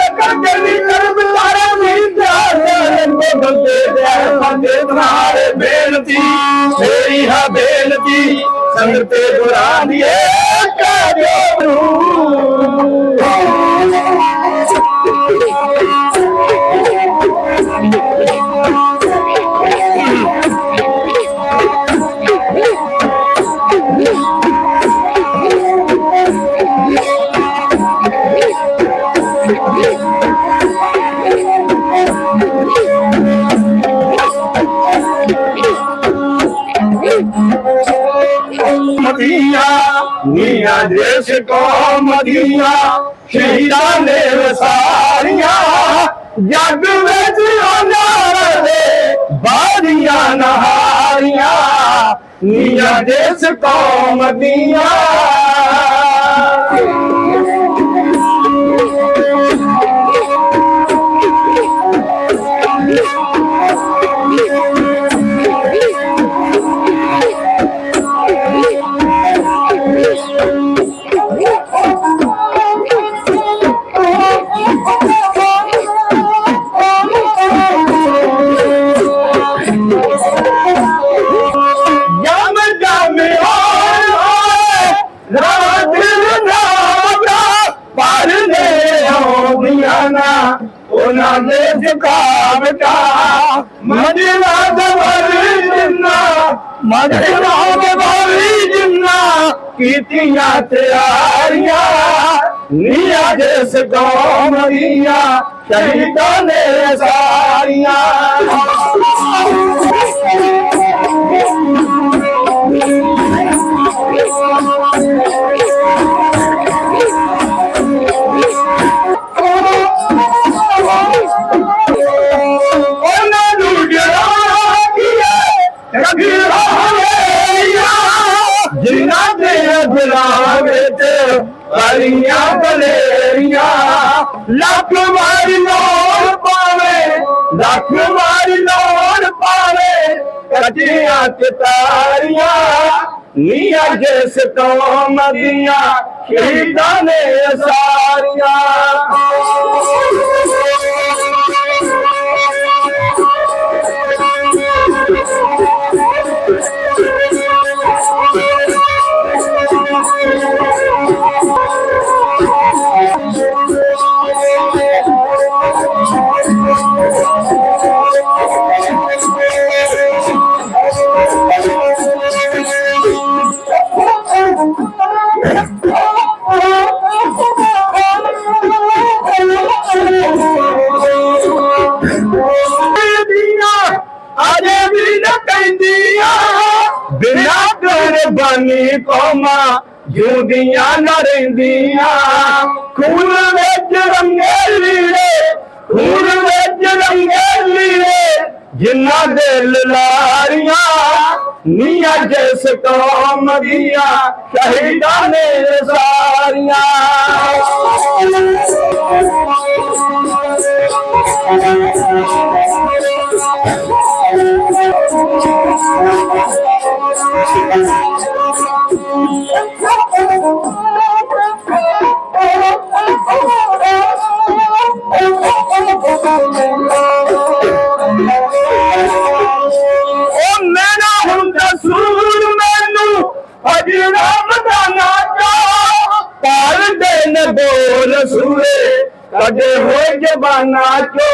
ਲੱਗਣ ਜਲੀ ਕਰਮ ਤਾਰੇ ਨਹੀਂ ਪਿਆਰ ਕੋ ਬੰਦੇ ਦੇ ਬੰਦੇ ਤੁਹਾਰੇ ਬੇਨਤੀ ਮੇਰੀ ਹੈ ਬੇਨਤੀ, ਸੰਗਤੇ ਬੁਰਾ ਦੀਏ ਕਾਜੋ ਨੂੰ Yeah. ਨੀਆਂ ਦੇਸ਼ ਕੋ ਮਦੀਨਾ ਸ਼ਹੀਦਾਂ ਨੇ ਵਸਾਰੀਆਂ, ਜੱਗ ਵਿੱਚ ਉਹਨਾਂ ਦੇ ਬਾਰੀਆਂ ਨਹਾਰੀਆਂ ਨੀਆਂ ਦੇਸ਼ ਕੌਮ ਮਦੀਨਾ ਕੀਤੀਆਂ ਤਿਆਰੀਆਂ ਨੀਆਂ ਜਿਸ ਕੌਮ ਦੀਆਂ ਸ਼ਹੀਦਾਂ ਨੇ ਸਾਰੀਆਂ ਉਹਨਾਂ ਨੂੰ ਜਰਾ ਕੀਏ ਕਬੀ ਜਿਨ੍ਹਾਂ ਦੇ ਦਿਲਾਂ ਵਿੱਚ ਹਰੀਆਂ ਬਲੇਰੀਆਂ ਲੱਖ ਵਾਰੀ ਲੋੜ ਪਾਵੇ, ਲੱਖ ਵਾਰੀ ਲੋੜ ਪਾਵੇ, ਕੱਟੀਆਂ ਚਤਾਰੀਆਂ, ਨੀਆਂ ਜਿਸ ਕੌਮ ਦੀਆਂ, ਸ਼ਹੀਦਾਂ ਨੇ ਸਾਰੀਆਂ। ਜਿਉਂਦੀਆਂ ਨਾ ਰਹਿੰਦੀਆਂ। ਖੂਨ ਵਿੱਚ ਰੰਗੇ ਲੀੜੇ, ਖੂਨ ਵਿੱਚ ਰੰਗੇ ਲੀੜੇ, ਜਿਨ੍ਹਾਂ ਦੇ ਲਾਰੀਆਂ ਨੀਆਂ ਜਿਸ ਕੌਮ ਦੀਆਂ, ਸ਼ਹੀਦਾਂ ਨੇ ਸਾਰੀਆਂ। ਉਹ ਮੇਰਾ ਕਦੇ ਹੋਏ ਜਬਾਨਾ ਚੋ।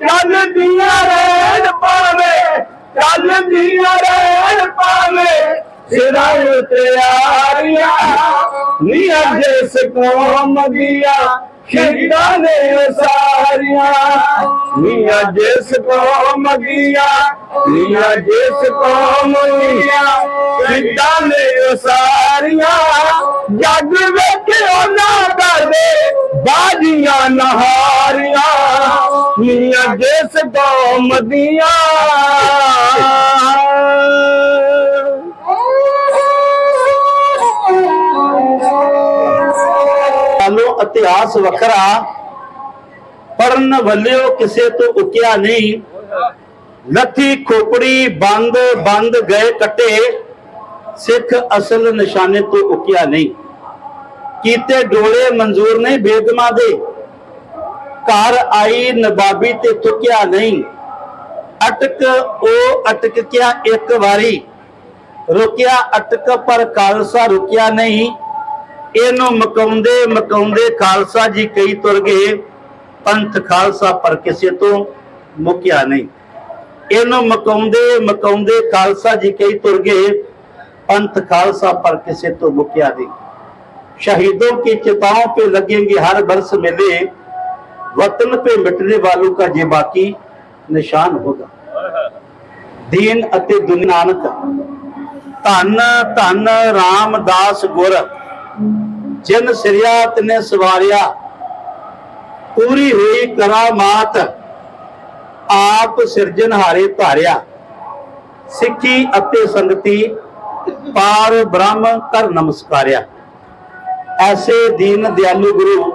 ਚੱਲ ਦੀਆਂ ਰਹਿਣ ਪਾਵੇ ਚੱਲ ਦੀਆਂ ਰਹਿਣ ਪਾਵੇ ਸਿਰਾਂ ਉਤੇ ਨੀਆਂ ਜਿਸ ਕੌਮ ਦੀਆਂ ਸ਼ਹੀਦਾਂ ਨੇ ਸਾਰੀਆਂ। ਨੀਆਂ ਜਿਸ ਕੌਮ ਦੀਆਂ ਨੀਆਂ ਜਿਸ ਕੌਮ ਦੀਆਂ ਸ਼ਹੀਦਾਂ ਨੇ ਸਾਰੀਆਂ। ਜੱਗ ਵਿੱਚ ਉਹਨਾਂ ਕਰਦੇ ਬਾਜੀਆਂ ਨਹਾਰੀਆਂ। ਨੀਆਂ ਜਿਸ ਕੌਮ ਦੀਆਂ। ਇਤਿਹਾਸ ਵੱਖਰਾ। ਪੜਨ ਵੱਲਿਓ ਕਿਸੇ ਤੋਂ ਉਕਿਆ ਨਹੀਂ। ਲੱਥੀ ਖੋਪੜੀ, ਬੰਦ ਬੰਦ ਗਏ ਕੱਟੇ। ਸਿੱਖ ਅਸਲ ਨਿਸ਼ਾਨੇ ਤੋਂ ਉਕਿਆ ਨਹੀਂ। ਕੀਤੇ ਡੋਲੇ ਮਨਜ਼ੂਰ ਨਹੀਂ ਬੇਗਮਾਂ ਦੇ। ਘਰ ਆਈ ਨਬਾਬੀ ਤੇ ਤੁਕਿਆ ਨਹੀਂ। ਅਟਕ, ਉਹ ਅਟਕ ਗਿਆ ਇੱਕ ਵਾਰੀ। ਰੁਕਿਆ ਅਟਕ ਪਰ ਖਾਲਸਾ ਰੁਕਿਆ ਨਹੀਂ। ਇਹਨੂੰ ਮਕਾਉਂਦੇ ਮਕਾਉਂਦੇ ਖਾਲਸਾ ਜੀ ਕਈ ਤੁਰ ਗਏ ਪੰਥ ਖਾਲਸਾ ਪਰ ਕਿਸੇ ਤੋਂ ਮੁਕਿਆ ਨਹੀਂ ਇਹਨੂੰ ਮਕਾਉਂਦੇ ਮਕਾਉਂਦੇ ਖਾਲਸਾ ਜੀ ਕਈ ਤੁਰ ਗਏ पंथ खालसा पर किसे तो मुकिया नहीं शहीदों की चिताओं पे लगेंगे हर बरस मेले वतन पे मिटने वालों का ये बाकी निशान होगा दीन ਅਤੇ ਦੁਨੀ ਨਾਨਕ ਧੰਨ ਧੰਨ ਰਾਮਦਾਸ ਗੁਰ ਜਿਨ ਸਿਰਿਆ ਨੇ ਸਵਾਰਿਆ, ਪੂਰੀ ਹੋਈ ਕਰਾਮਾਤ, ਆਪ ਸਿਰਜਣਹਾਰੇ ਧਾਰਿਆ। ਸਿੱਖੀ ਅਤੇ ਸੰਗਤੀ ਪਾਰ ਬ੍ਰਹਮ ਕਰ ਨਮਸਕਾਰਿਆ। ਐਸੇ ਦੀਨ ਦਿਆਲੂ ਗੁਰੂ,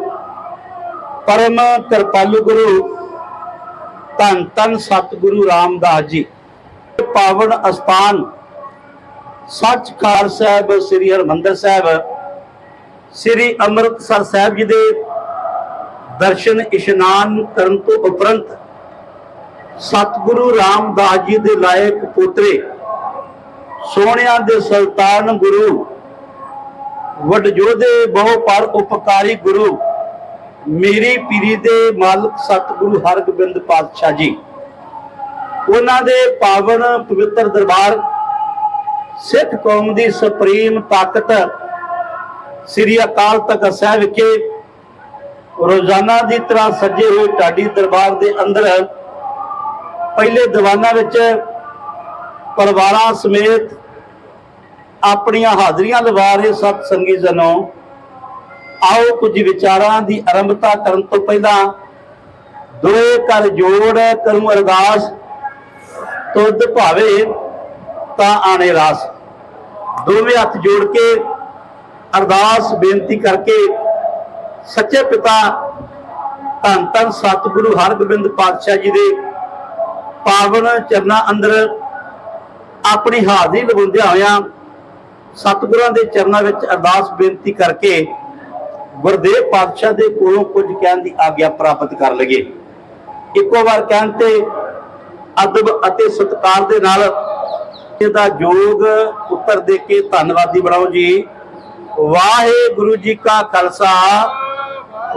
ਪਰਮ ਕਿਰਪਾਲੂ ਗੁਰੂ, ਧੰਨ ਧੰਨ ਸਤਿਗੁਰੂ ਰਾਮਦਾਸ ਜੀ। ਪਾਵਨ ਅਸਥਾਨ ਸੱਚਖੰਡ ਸਾਹਿਬ, ਸ੍ਰੀ ਹਰਮੰਦਰ ਸਾਹਿਬ ਸ੍ਰੀ ਅੰਮ੍ਰਿਤਸਰ ਸਾਹਿਬ ਜੀ ਦੇ ਦਰਸ਼ਨ ਇਸ਼ਨਾਨ ਕਰਨ ਤੋਂ ਉਪਰੰਤ ਸਤਿਗੁਰੂ ਰਾਮਦਾਸ ਜੀ ਦੇ ਲਾਇਕ ਪੁੱਤਰੇ, ਸੋਹਣਿਆਂ ਦੇ ਸੁਲਤਾਨ ਗੁਰੂ ਵਡਜੋਧੇ ਬਹੁ ਪਰ ਉਪਕਾਰੀ ਗੁਰੂ, ਮੇਰੀ ਪੀਰੀ ਦੇ ਮਾਲਕ ਸਤਿਗੁਰੂ ਹਰਗੋਬਿੰਦ ਪਾਤਸ਼ਾਹ ਜੀ। ਉਹਨਾਂ ਦੇ ਪਾਵਨ ਪਵਿੱਤਰ ਦਰਬਾਰ ਸਿੱਖ ਕੌਮ ਦੀ ਸੁਪਰੀਮ ਤਾਕਤ ਸ੍ਰੀ ਅਕਾਲ ਤਖਤ ਸਾਹਿਬ ਵਿਖੇ ਰੋਜ਼ਾਨਾ ਦੀ ਤਰ੍ਹਾਂ ਸੱਜੇ ਹੋਏ ਢਾਡੀ ਦਰਬਾਰ ਦੇ ਅੰਦਰ ਪਹਿਲੇ ਦੀਵਾਨਾਂ ਵਿੱਚ ਪਰਿਵਾਰਾਂ ਸਮੇਤ ਆਪਣੀਆਂ ਹਾਜ਼ਰੀਆਂ ਲਵਾ ਰਹੇ ਸਤ ਸੰਗੀ ਜਨੋ, ਆਓ ਕੁਝ ਵਿਚਾਰਾਂ ਦੀ ਆਰੰਭਤਾ ਕਰਨ ਤੋਂ ਪਹਿਲਾਂ ਦੋਏ ਕਰ ਜੋੜ ਕਰੂੰ ਅਰਦਾਸ, ਤੁਧ ਭਾਵੇ ਤਾਂ ਆਣੇ ਰਾਸ। ਦੋਵੇਂ ਹੱਥ ਜੋੜ ਕੇ ਅਰਦਾਸ ਬੇਨਤੀ ਕਰਕੇ ਸੱਚੇ ਪਿਤਾ ਧੰਨ ਧੰਨ ਸਤਿਗੁਰੂ ਹਰਗੋਬਿੰਦ ਪਾਤਸ਼ਾਹ ਜੀ ਦੇ ਪਾਵਨ ਚਰਨਾਂ ਅੰਦਰ ਆਪਣੀ ਹਾਜ਼ਰੀ ਲਗਾਉਂਦਿਆਂ ਹੋਇਆਂ ਸਤਿਗੁਰਾਂ ਦੇ ਚਰਨਾਂ ਵਿੱਚ ਅਰਦਾਸ ਬੇਨਤੀ ਕਰਕੇ ਗੁਰਦੇਵ ਪਾਤਸ਼ਾਹ ਦੇ ਕੋਲੋਂ ਕੁਝ ਕਹਿਣ ਦੀ ਆਗਿਆ ਪ੍ਰਾਪਤ ਕਰ ਲਈਏ। ਇੱਕੋ ਵਾਰ ਕਹਿਣ ਤੇ ਅਦਬ ਅਤੇ ਸਤਿਕਾਰ ਦੇ ਨਾਲ ਇਹਦਾ ਯੋਗ ਉੱਤਰ ਦੇ ਕੇ ਧੰਨਵਾਦੀ ਬਣਾਓ ਜੀ। ਵਾਹਿਗੁਰੂ ਜੀ ਕਾ ਖਾਲਸਾ,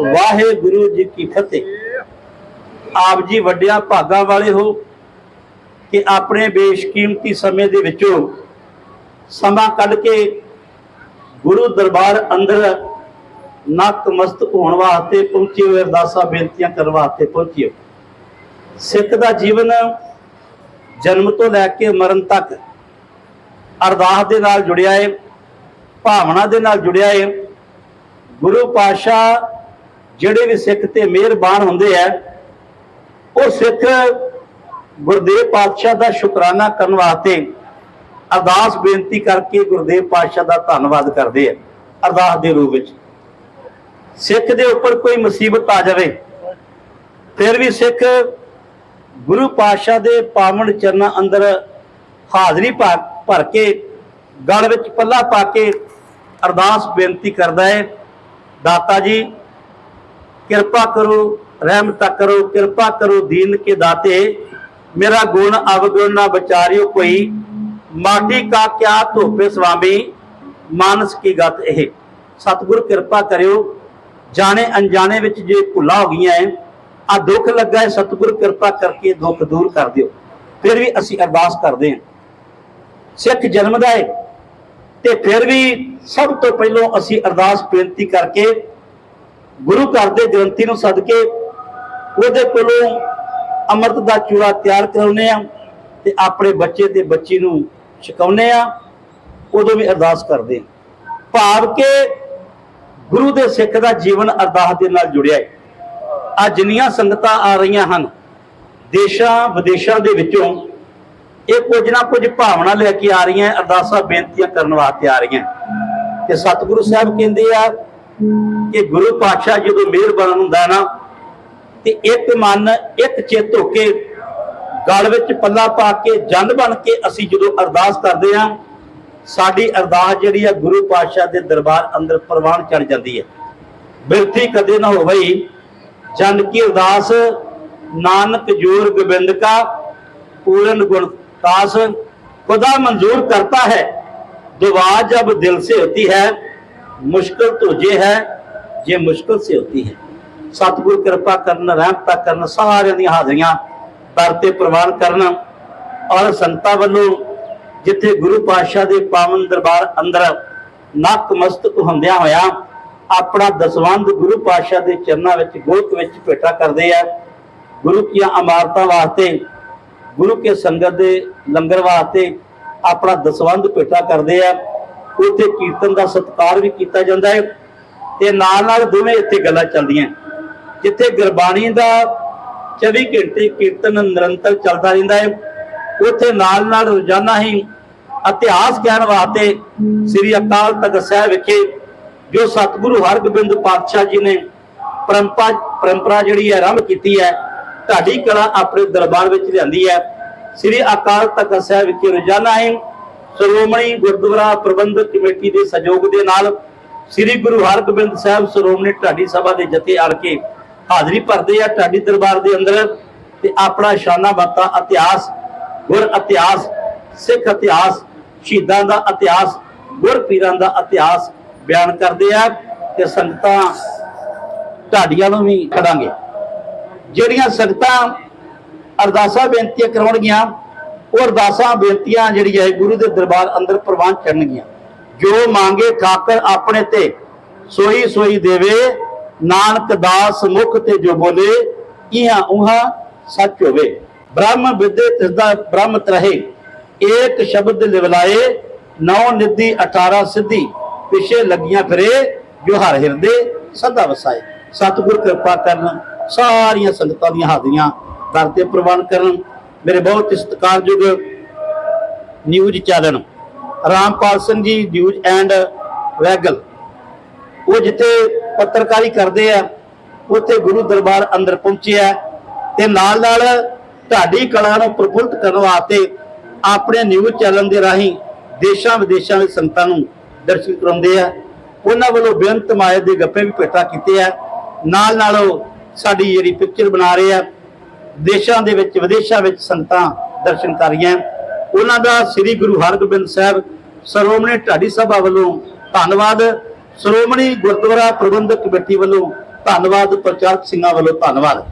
ਵਾਹਿਗੁਰੂ ਜੀ ਕੀ ਫਤਿਹ। ਆਪ ਜੀ ਵੱਡਿਆਂ ਭਾਗਾਂ ਵਾਲੇ ਹੋ ਕਿ ਆਪਣੇ ਬੇਸ਼ਕੀਮਤੀ ਸਮੇਂ ਦੇ ਵਿੱਚੋਂ ਸਮਾਂ ਕੱਢ ਕੇ ਗੁਰੂ ਦਰਬਾਰ ਅੰਦਰ ਨਤਮਸਤਕ ਹੋਣ ਵਾਸਤੇ ਪਹੁੰਚੇ ਹੋਏ ਅਰਦਾਸਾਂ, ਬੇਨਤੀਆਂ ਕਰਨ ਵਾਸਤੇ ਪਹੁੰਚੇ ਸਿੱਖ ਦਾ ਜੀਵਨ ਜਨਮ ਤੋਂ ਲੈ ਕੇ ਮਰਨ ਤੱਕ ਅਰਦਾਸ ਦੇ ਨਾਲ ਜੁੜਿਆ ਹੈ ਭਾਵਨਾ ਦੇ ਨਾਲ ਜੁੜਿਆ ਹੈ ਗੁਰੂ ਪਾਤਸ਼ਾਹ ਜਿਹੜੇ ਵੀ ਸਿੱਖ ਤੇ ਮਿਹਰਬਾਨ ਹੁੰਦੇ ਆ, ਉਹ ਸਿੱਖ ਗੁਰਦੇਵ ਪਾਤਸ਼ਾਹ ਦਾ ਸ਼ੁਕਰਾਨਾ ਕਰਨ ਵਾਸਤੇ ਅਰਦਾਸ ਬੇਨਤੀ ਕਰਕੇ ਗੁਰਦੇਵ ਪਾਤਸ਼ਾਹ ਦਾ ਧੰਨਵਾਦ ਕਰਦੇ ਆ, ਅਰਦਾਸ ਦੇ ਰੂਪ ਵਿੱਚ। ਸਿੱਖ ਦੇ ਉੱਪਰ ਕੋਈ ਮੁਸੀਬਤ ਆ ਜਾਵੇ, ਫਿਰ ਵੀ ਸਿੱਖ ਗੁਰੂ ਪਾਤਸ਼ਾਹ ਦੇ ਪਾਵਨ ਚਰਨਾਂ ਅੰਦਰ ਹਾਜ਼ਰੀ ਭਰ ਭਰ ਕੇ ਗਲ ਵਿੱਚ ਪੱਲਾ ਪਾ ਕੇ ਅਰਦਾਸ ਬੇਨਤੀ ਕਰਦਾ ਹੈ, ਦਾਤਾ ਜੀ, ਕਿਰਪਾ ਕਰੋ, ਰਹਿਮਤ ਕਰੋ, ਕਿਰਪਾ ਕਰੋ ਦੀਨ ਕੇ ਦਾਤੇ। ਮੇਰਾ ਗੁਣ ਅਵਗੁਣ ਨਾ ਵਿਚਾਰਿਓ ਕੋਈ। ਮਾਟੀ ਕਾ ਕਿਆ ਧੋਪੇ ਸਵਾਮੀ, ਮਾਨਸ ਕੀ ਗਤ ਇਹ। ਸਤਿਗੁਰ ਕਿਰਪਾ ਕਰਿਓ। ਜਾਣੇ ਅਣਜਾਣੇ ਵਿੱਚ ਜੇ ਭੁੱਲਾਂ ਹੋ ਗਈਆਂ ਐ, ਆ ਦੁੱਖ ਲੱਗਾ ਹੈ ਸਤਿਗੁਰ ਕਿਰਪਾ ਕਰਕੇ ਦੁੱਖ ਦੂਰ ਕਰ ਦਿਓ। ਫਿਰ ਵੀ ਅਸੀਂ ਅਰਦਾਸ ਕਰਦੇ ਹਾਂ ਸਿੱਖ ਜਨਮ ਦਾ ਹੈ ਤੇ ਫਿਰ ਵੀ ਸਭ ਤੋਂ ਪਹਿਲਾਂ ਅਸੀਂ ਅਰਦਾਸ ਬੇਨਤੀ ਕਰਕੇ ਗੁਰੂ ਘਰ ਦੇ ਗ੍ਰੰਥੀ ਨੂੰ ਸੱਦ ਕੇ ਉਹਦੇ ਕੋਲੋਂ ਅੰਮ੍ਰਿਤ ਦਾ ਚੂੜਾ ਤਿਆਰ ਕਰਾਉਨੇ ਆ ਤੇ ਆਪਣੇ ਬੱਚੇ ਤੇ ਬੱਚੀ ਨੂੰ ਛਕਾਉਨੇ ਆ ਉਦੋਂ ਵੀ ਅਰਦਾਸ ਕਰਦੇ ਭਾਵ ਕਿ ਗੁਰੂ ਦੇ ਸਿੱਖ ਦਾ ਜੀਵਨ ਅਰਦਾਸ ਦੇ ਨਾਲ ਜੁੜਿਆ ਹੈ। ਆ ਜਿੰਨੀਆਂ ਸੰਗਤਾਂ ਆ ਰਹੀਆਂ ਹਨ, ਦੇਸ਼ਾਂ ਵਿਦੇਸ਼ਾਂ ਦੇ ਵਿੱਚੋਂ ਇਹ ਕੁਝ ਨਾ ਕੁਝ ਭਾਵਨਾ ਲੈ ਕੇ ਆ ਰਹੀਆਂ, ਅਰਦਾਸਾਂ, ਬੇਨਤੀਆਂ ਕਰਨ ਵਾਸਤੇ ਆ ਰਹੀਆਂ। ਤੇ ਸਤਿਗੁਰੂ ਸਾਹਿਬ ਕਹਿੰਦੇ ਆ ਕਿ ਗੁਰੂ ਪਾਤਸ਼ਾਹ ਜਦੋਂ ਮਿਹਰਬਾਨ ਹੁੰਦਾ ਨਾ, ਤੇ ਇੱਕ ਮਨ, ਇੱਕ ਚਿੱਤ ਹੋ ਕੇ ਗਲ ਵਿੱਚ ਪੱਲਾ ਪਾ ਕੇ, ਜਨ ਬਣ ਕੇ ਅਸੀਂ ਜਦੋਂ ਅਰਦਾਸ ਕਰਦੇ ਆ ਸਾਡੀ ਅਰਦਾਸ ਜਿਹੜੀ ਆ ਗੁਰੂ ਪਾਤਸ਼ਾਹ ਦੇ ਦਰਬਾਰ ਅੰਦਰ ਪ੍ਰਵਾਨ ਚੜ ਜਾਂਦੀ ਹੈ। ਬਿਰਥੀ ਕਦੇ ਨਾ ਹੋਵੇ ਜਨ ਕੀ ਅਰਦਾਸ, ਨਾਨਕ ਜੋਰ ਗੋਬਿੰਦ ਕਾ, ਪੂਰਨ ਗੁਣ कास खुदा मंजूर करता है दुआ जब दिल से होती है मुश्किल तो ये है ये मुश्किल से होती है ਸਤਿਗੁਰ ਕਿਰਪਾ ਕਰਨ ਰਹਿਮਤਾਂ ਕਰਨ ਸਾਰਿਆਂ ਦੀਆਂ ਹਾਜ਼ਰੀਆਂ ਦਰ ਤੇ ਪ੍ਰਵਾਨ ਕਰਨ ਔਰ ਸੰਤਾਂ ਵੱਲੋਂ ਜਿੱਥੇ ਗੁਰੂ ਪਾਤਸ਼ਾਹ ਦੇ ਪਾਵਨ ਦਰਬਾਰ ਅੰਦਰ ਨੱਕ ਮਸਤਕ ਹੁੰਦਿਆਂ ਹੋਇਆ ਆਪਣਾ ਦਸਵੰਧ ਗੁਰੂ ਪਾਤਸ਼ਾਹ ਦੇ ਚਰਨਾਂ ਵਿੱਚ ਗੋਤ ਵਿੱਚ ਭੇਟਾ ਕਰਦੇ ਆ ਗੁਰੂ ਕੀਆਂ ਅਮਾਰਤਾਂ ਵਾਸਤੇ ਗੁਰੂ ਕੇ ਸੰਗਤ ਦੇ ਲੰਗਰ ਵਾਸਤੇ ਆਪਣਾ ਦਸਵੰਧ ਭੇਟਾ ਕਰਦੇ ਆ। ਉੱਥੇ ਕੀਰਤਨ ਦਾ ਸਤਿਕਾਰ ਵੀ ਕੀਤਾ ਜਾਂਦਾ ਹੈ ਤੇ ਨਾਲ ਨਾਲ ਦੋਵੇਂ ਇੱਥੇ ਗੱਲਾਂ ਚੱਲਦੀਆਂ। ਜਿੱਥੇ ਗੁਰਬਾਣੀ ਦਾ 24 ਘੰਟੇ ਕੀਰਤਨ ਨਿਰੰਤਰ ਚੱਲਦਾ ਰਹਿੰਦਾ ਹੈ, ਉੱਥੇ ਨਾਲ ਨਾਲ ਰੋਜ਼ਾਨਾ ਹੀ ਇਤਿਹਾਸ ਗਿਆਨ ਵਾਸਤੇ ਸ੍ਰੀ ਅਕਾਲ ਤਖਤ ਸਾਹਿਬ ਵਿਖੇ ਜੋ ਸਤਿਗੁਰੂ ਹਰਗੋਬਿੰਦ ਪਾਤਸ਼ਾਹ ਜੀ ਨੇ ਪਰੰਪਰਾ ਪਰੰਪਰਾ ਜਿਹੜੀ ਹੈ ਆਰੰਭ ਕੀਤੀ ਹੈ ਢਾਡੀ ਕਲਾ ਆਪਣੇ ਦਰਬਾਰ ਵਿੱਚ ਲਿਆਂਦੀ ਹੈ। ਸ੍ਰੀ ਅਕਾਲ ਤਖਤ ਸਾਹਿਬ ਵਿਖੇ ਰੋਜ਼ਾਨਾ ਹੀ ਸ਼੍ਰੋਮਣੀ ਗੁਰਦੁਆਰਾ ਪ੍ਰਬੰਧਕ ਕਮੇਟੀ ਦੇ ਸਹਿਯੋਗ ਦੇ ਨਾਲ ਸ੍ਰੀ ਗੁਰੂ ਹਰਗੋਬਿੰਦ ਸਾਹਿਬ ਸ਼੍ਰੋਮਣੀ ਢਾਡੀ ਸਭਾ ਦੇ ਜਥੇ ਆਲ ਕੇ ਹਾਜ਼ਰੀ ਭਰਦੇ ਆ ਢਾਡੀ ਦਰਬਾਰ ਦੇ ਅੰਦਰ ਤੇ ਆਪਣਾ ਸ਼ਾਨਾ, ਬਾਤਾ, ਇਤਿਹਾਸ, ਗੁਰ ਇਤਿਹਾਸ, ਸਿੱਖ ਇਤਿਹਾਸ, ਸ਼ਹੀਦਾਂ ਦਾ ਇਤਿਹਾਸ, ਗੁਰ ਪੀਰਾਂ ਦਾ ਇਤਿਹਾਸ ਬਿਆਨ ਕਰਦੇ ਆ ਤੇ ਸੰਗਤਾਂ ਢਾਡੀਆਂ ਨੂੰ ਵੀ ਖੜਾਂਗੇ। ਜਿਹੜੀਆਂ ਸੰਗਤਾਂ ਅਰਦਾਸਾਂ ਬੇਨਤੀਆਂ ਕਰਾਉਣਗੀਆਂ, ਉਹ ਅਰਦਾਸਾਂ ਬੇਨਤੀਆਂ ਜਿਹੜੀ ਹੈ ਗੁਰੂ ਦੇ ਦਰਬਾਰ ਅੰਦਰ ਪ੍ਰਵਾਨ ਕਰਨਗੀਆਂ। ਜੋ ਮੰਗੇ ਠਾਕਰ ਆਪਣੇ ਤੇ ਸੋਈ ਸੋਈ ਦੇਵੇ, ਨਾਨਕ ਦਾਸ ਮੁਖ ਤੇ ਜੋ ਬੋਲੇ, ਇਹਾਂ ਉਹਾਂ ਸੱਚ ਹੋਵੇ। ਬ੍ਰਹਮ ਵਿਦੇ ਤਿਸਦਾ ਬ੍ਰਹਮ ਤਰਹਿ, ਏਕ ਸ਼ਬਦ ਲਿਵਲਾਏ, ਨੌ ਨਿਧੀ 18 ਸਿੱਧੀ, ਪਿਛੇ ਲੱਗੀਆਂ ਫਿਰੇ, ਜੋ ਹਰ ਹਿਰਦੇ ਸਦਾ ਵਸਾਏ। ਸਤਿਗੁਰ ਕਿਰਪਾ ਕਰਨ ਸਾਰੀਆਂ ਸੰਗਤਾਂ ਦੀਆਂ ਹਾਜ਼ਰੀਆਂ ਦਰ ਤੇ ਪ੍ਰਵਾਨ ਕਰਨ। ਮੇਰੇ ਬਹੁਤ ਸਤਿਕਾਰਯੋਗ news channel Rampal Singh ji, news and ਵੈਗਲ। ਉਹ ਜਿੱਥੇ ਪੱਤਰਕਾਰੀ ਕਰਦੇ ਆ, ਉੱਥੇ ਗੁਰੂ ਦਰਬਾਰ ਅੰਦਰ ਪਹੁੰਚੇ ਆ ਤੇ ਨਾਲ ਨਾਲ ਢਾਡੀ ਕਲਾ ਨੂੰ ਪ੍ਰਫੁੱਲਤ ਕਰਨ ਵਾਸਤੇ ਆਪਣੇ ਨਿਊਜ਼ ਚੈਨਲ ਦੇ ਰਾਹੀਂ ਦੇਸ਼ਾਂ ਵਿਦੇਸ਼ਾਂ ਵਿੱਚ ਸੰਗਤਾਂ ਨੂੰ ਦਰਸ਼ਨ ਕਰਾਉਂਦੇ ਆ। ਉਹਨਾਂ ਵੱਲੋਂ ਬੇਅੰਤ ਮਾਇਆ ਦੇ ਗੱਪੇ ਵੀ ਭੇਟਾ ਕੀਤੇ ਆ। ਨਾਲ ਨਾਲ ਉਹ ਸਾਡੀ ਜਿਹੜੀ ਪਿਕਚਰ ਬਣਾ ਰਹੇ ਆ, ਦੇਸ਼ਾਂ ਦੇ ਵਿੱਚ, ਵਿਦੇਸ਼ਾਂ ਵਿੱਚ ਸੰਗਤਾਂ ਦਰਸ਼ਨ ਕਰ ਰਹੀਆਂ ਉਹਨਾਂ ਦਾ ਸ੍ਰੀ ਗੁਰੂ ਹਰਗੋਬਿੰਦ ਸਾਹਿਬ ਸ਼੍ਰੋਮਣੀ ਢਾਡੀ ਸਭਾ ਵੱਲੋਂ ਧੰਨਵਾਦ, ਸ਼੍ਰੋਮਣੀ ਗੁਰਦੁਆਰਾ ਪ੍ਰਬੰਧਕ ਕਮੇਟੀ ਵੱਲੋਂ ਧੰਨਵਾਦ, ਪ੍ਰਚਾਰਕ ਸਿੰਘਾਂ ਵੱਲੋਂ ਧੰਨਵਾਦ।